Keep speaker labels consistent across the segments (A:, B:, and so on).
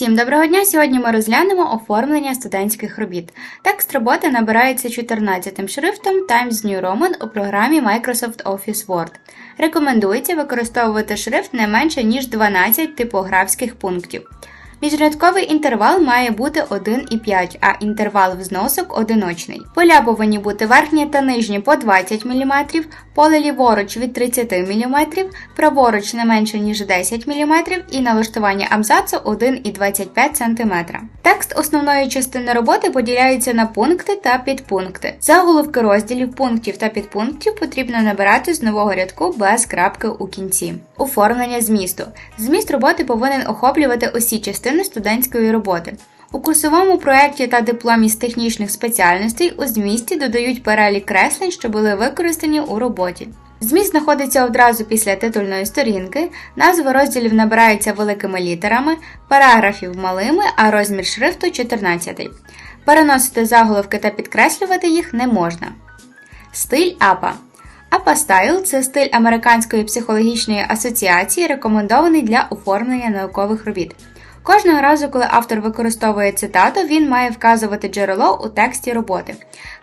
A: Всім доброго дня! Сьогодні ми розглянемо оформлення студентських робіт. Текст роботи набирається 14 шрифтом Times New Roman у програмі Microsoft Office Word. Рекомендується використовувати шрифт не менше ніж 12 типографських пунктів. Міжрядковий інтервал має бути 1,5, а інтервал взносок одиночний. Поля повинні бути верхні та нижні по 20 мм, поле ліворуч від 30 мм, праворуч не менше ніж 10 мм і налаштування абзацу 1,25 см. Текст основної частини роботи поділяється на пункти та підпункти. Заголовки розділів пунктів та підпунктів потрібно набирати з нового рядку без крапки у кінці. Оформлення змісту. Зміст роботи повинен охоплювати усі частини студентської роботи. У курсовому проєкті та дипломі з технічних спеціальностей у змісті додають перелік креслень, що були використані у роботі. Зміст знаходиться одразу після титульної сторінки, назви розділів набираються великими літерами, параграфів малими, а розмір шрифту 14. Переносити заголовки та підкреслювати їх не можна. Стиль АПА. APA Style – це стиль Американської психологічної асоціації, рекомендований для оформлення наукових робіт. Кожного разу, коли автор використовує цитату, він має вказувати джерело у тексті роботи.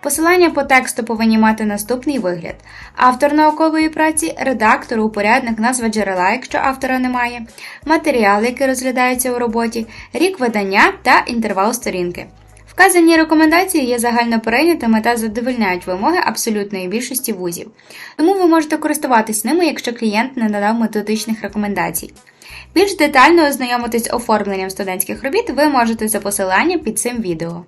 A: Посилання по тексту повинні мати наступний вигляд: автор наукової праці, редактор, упорядник, назва джерела, якщо автора немає, матеріал, який розглядається у роботі, рік видання та інтервал сторінки. Вказані рекомендації є загально прийнятими та задовольняють вимоги абсолютної більшості вузів. Тому ви можете користуватись ними, якщо клієнт не надав методичних рекомендацій. Більш детально ознайомитись оформленням студентських робіт ви можете за посиланням під цим відео.